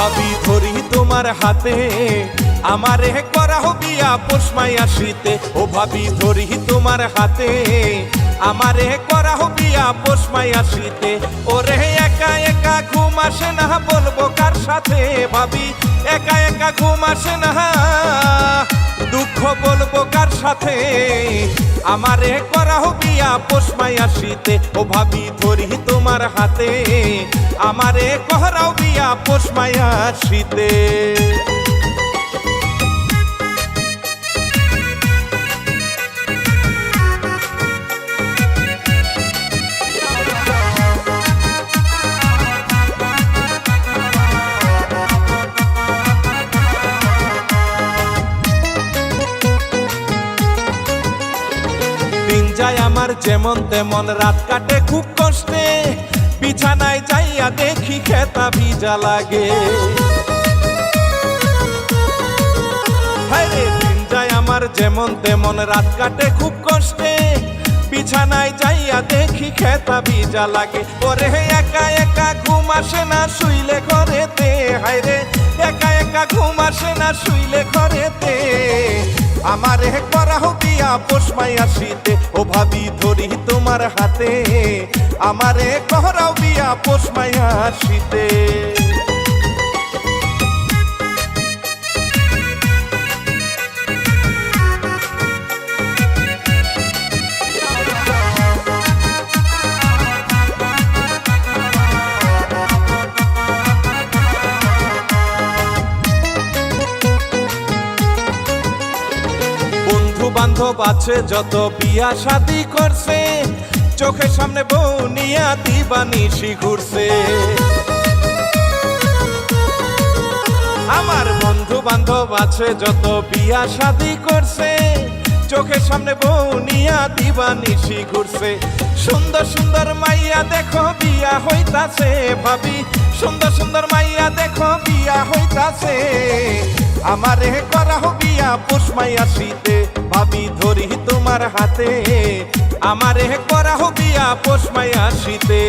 ভাবি ধরি তোমার হাতে। আমারে করা বিয়া পোষমাইয়া শীতে ও ভাবি ধরি তোমার হাতে। আমারে করা বিয়া পোষমাইয়া শীতে ওরে একা একা ঘুম আসে না, বলব কার সাথে? ভাবি, একা একা ঘুম আসে না। দুঃখ বলব কার সাথে? আমারে করা বিয়া পোষমাই শীতে ও ভাবি ধরি তোমার হাতে। আমারে কহরাও বিয়া পোষমাই শীতে দিন যায় আমার যেমন তেমন, রাত কাটে খুব কষ্টে। বিছানায় যাইয়া দেখি খেতা ভিজা লাগে। দিন যায় আমার যেমন তেমন, রাত কাটে খুব কষ্টে। বিছানায় যাইয়া দেখি খেতা ভিজা লাগে। ওরে একা একা ঘুম আসে না শুইলে ঘরেতে। হায়রে, একা একা ঘুম আসে না শুইলে ঘরেতে। আমারে করা বিয়া পোষমাই শীতে। ও ভাবি ধরি তোমার হাতে। আমারে কহরাও বিয়া পোষমাইয়া শীতে। বান্ধব আছে, যত বিয়া শাদি করছে, চোখের সামনে বউ নিয়া দিবানিশি ঘুরছে। আমার বন্ধু বান্ধব আছে, যত বিয়া শাদি করছে, চোখের সামনে বউ নিয়া দিবানিশি ঘুরছে। সুন্দর সুন্দর মাইয়া দেখো, বিয়া হইতাছে ভাবি। সুন্দর সুন্দর মাইয়া দেখো, বিয়া হইতাছে। আমারে করা বিয়া পুষ্মাই শীতে ভাবি ধরি তোমার হাতে। আমারে করা বিয়া পোষমাইয়া শীতে।